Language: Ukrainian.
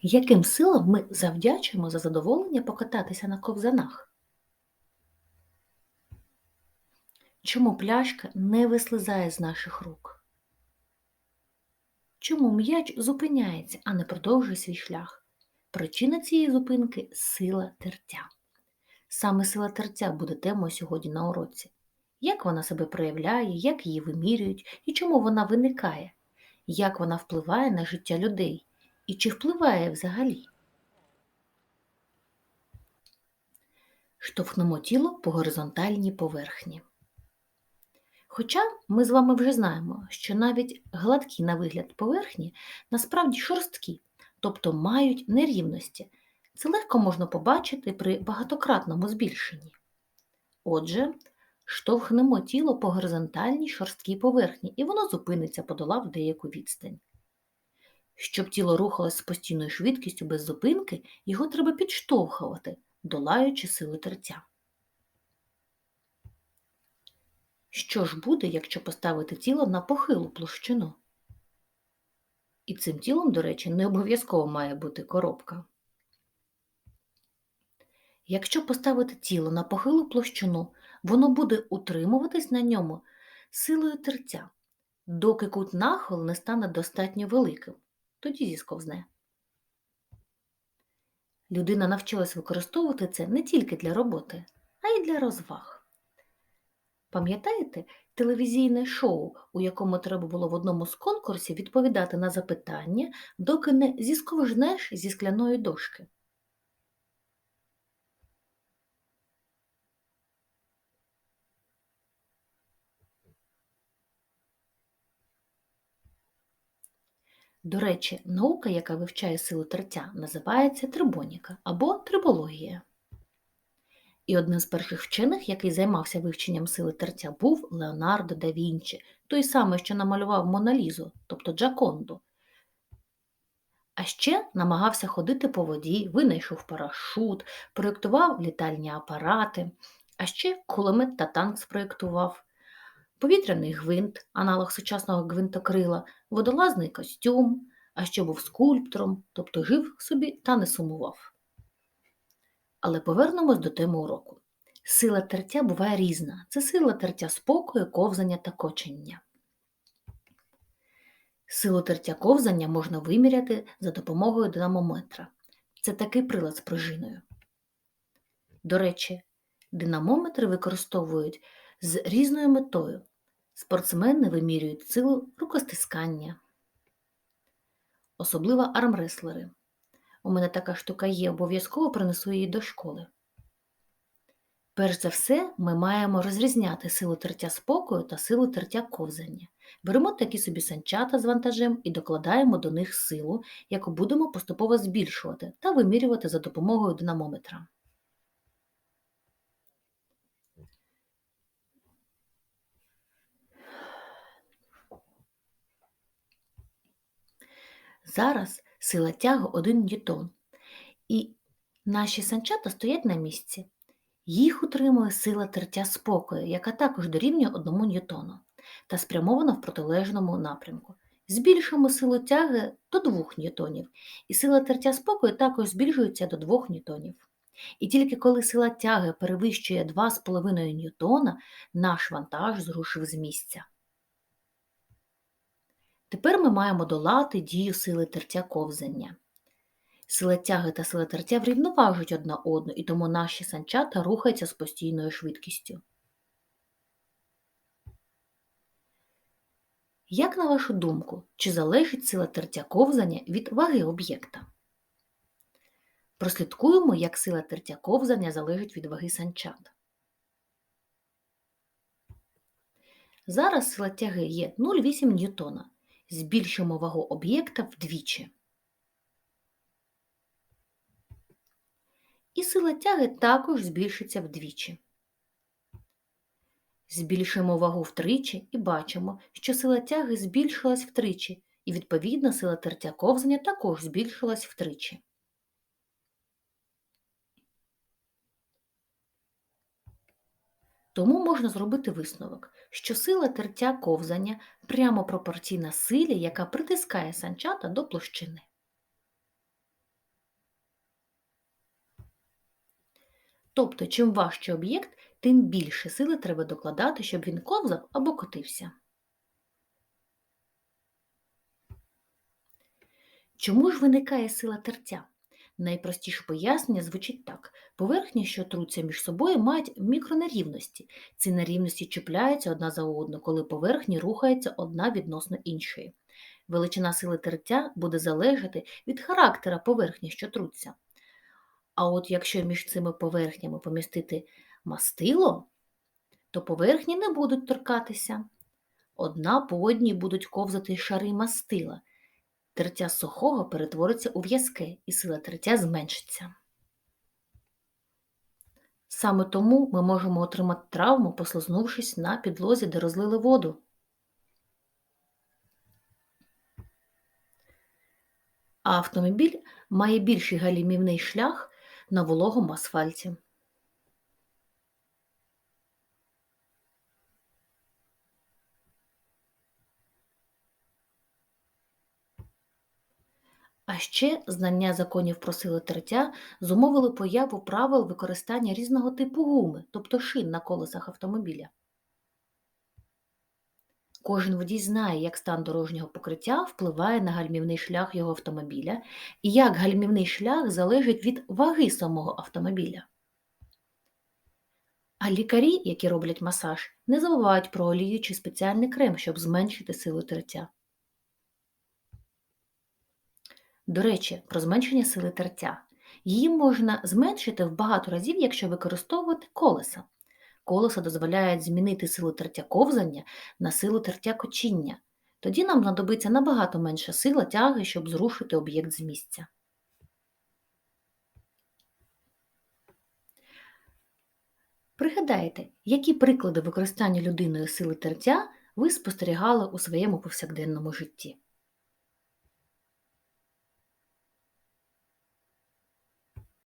Яким силам ми завдячуємо за задоволення покататися на ковзанах? Чому пляшка не вислизає з наших рук? Чому м'яч зупиняється, а не продовжує свій шлях? Причина цієї зупинки сила тертя. Саме сила тертя буде темою сьогодні на уроці. Як вона себе проявляє, як її вимірюють і чому вона виникає, як вона впливає на життя людей і чи впливає взагалі? Штовхнемо тіло по горизонтальній поверхні. Хоча ми з вами вже знаємо, що навіть гладкі на вигляд поверхні насправді шорсткі, тобто мають нерівності. Це легко можна побачити при багатократному збільшенні. Отже, штовхнемо тіло по горизонтальній шорсткій поверхні, і воно зупиниться, подолав деяку відстань. Щоб тіло рухалось з постійною швидкістю без зупинки, його треба підштовхувати, долаючи силу тертя. Що ж буде, якщо поставити тіло на похилу площину? І цим тілом, до речі, не обов'язково має бути коробка. Якщо поставити тіло на похилу площину, воно буде утримуватись на ньому силою тертя, доки кут нахил не стане достатньо великим, тоді зісковзне. Людина навчилась використовувати це не тільки для роботи, а й для розваг. Пам'ятаєте телевізійне шоу, у якому треба було в одному з конкурсів відповідати на запитання, доки не зісковжнеш зі скляної дошки? До речі, наука, яка вивчає силу тертя, називається трибоніка або трибологія. І одним з перших вчених, який займався вивченням сили тертя, був Леонардо да Вінчі, той самий, що намалював Моналізу, тобто Джаконду. А ще намагався ходити по воді, винайшов парашут, проєктував літальні апарати, а ще кулемет та танк спроєктував, повітряний гвинт, аналог сучасного гвинтокрила, водолазний костюм, а ще був скульптором, тобто жив собі та не сумував. Але повернемось до теми уроку. Сила тертя буває різна. Це сила тертя спокою, ковзання та кочення. Силу тертя ковзання можна виміряти за допомогою динамометра. Це такий прилад з пружиною. До речі, динамометри використовують з різною метою. Спортсмени вимірюють силу рукостискання, особливо армреслери. У мене така штука є, обов'язково принесу її до школи. Перш за все, ми маємо розрізняти силу тертя спокою та силу тертя ковзання. Беремо такі собі санчата з вантажем і докладаємо до них силу, яку будемо поступово збільшувати та вимірювати за допомогою динамометра. Зараз сила тяги 1 ньютон. І наші санчата стоять на місці. Їх утримує сила тертя спокою, яка також дорівнює 1 ньютону та спрямована в протилежному напрямку. Збільшуємо силу тяги до 2 ньютонів, і сила тертя спокою також збільшується до 2 ньютонів. І тільки коли сила тяги перевищує 2,5 ньютона, наш вантаж зрушив з місця. Тепер ми маємо долати дію сили тертя ковзання. Сила тяги та сила тертя врівноважують одна одну, і тому наші санчата рухаються з постійною швидкістю. Як на вашу думку, чи залежить сила тертя ковзання від ваги об'єкта? Прослідкуємо, як сила тертя ковзання залежить від ваги санчат. Зараз сила тяги є 0,8 ньютона збільшимо вагу об'єкта вдвічі. І сила тяги також збільшиться вдвічі. Збільшуємо вагу втричі і бачимо, що сила тяги збільшилась втричі, і, відповідно, сила тертя ковзання також збільшилась втричі. Тому можна зробити висновок, що сила тертя ковзання прямо пропорційна силі, яка притискає санчата до площини. Тобто, чим важче об'єкт, тим більше сили треба докладати, щоб він ковзав або котився. Чому ж виникає сила тертя? Найпростіше пояснення звучить так: поверхні, що труться між собою, мають мікронерівності. Ці нерівності чіпляються одна за одну, коли поверхні рухаються одна відносно іншої. Величина сили тертя буде залежати від характера поверхні, що труться. А от якщо між цими поверхнями помістити мастило, то поверхні не будуть торкатися. Одна по одній будуть ковзати шари мастила. Тертя сухого перетвориться у в'язке, і сила тертя зменшиться. Саме тому ми можемо отримати травму, послизнувшись на підлозі, де розлили воду. А автомобіль має більший галімівний шлях на вологому асфальті. А ще знання законів про сили тертя зумовили появу правил використання різного типу гуми, тобто шин на колесах автомобіля. Кожен водій знає, як стан дорожнього покриття впливає на гальмівний шлях його автомобіля і як гальмівний шлях залежить від ваги самого автомобіля. А лікарі, які роблять масаж, не забувають про олію чи спеціальний крем, щоб зменшити силу тертя. До речі, про зменшення сили тертя. Її можна зменшити в багато разів, якщо використовувати колеса. Колеса дозволяють змінити силу тертя ковзання на силу тертя кочіння. Тоді нам знадобиться набагато менша сила тяги, щоб зрушити об'єкт з місця. Пригадайте, які приклади використання людиною сили тертя ви спостерігали у своєму повсякденному житті.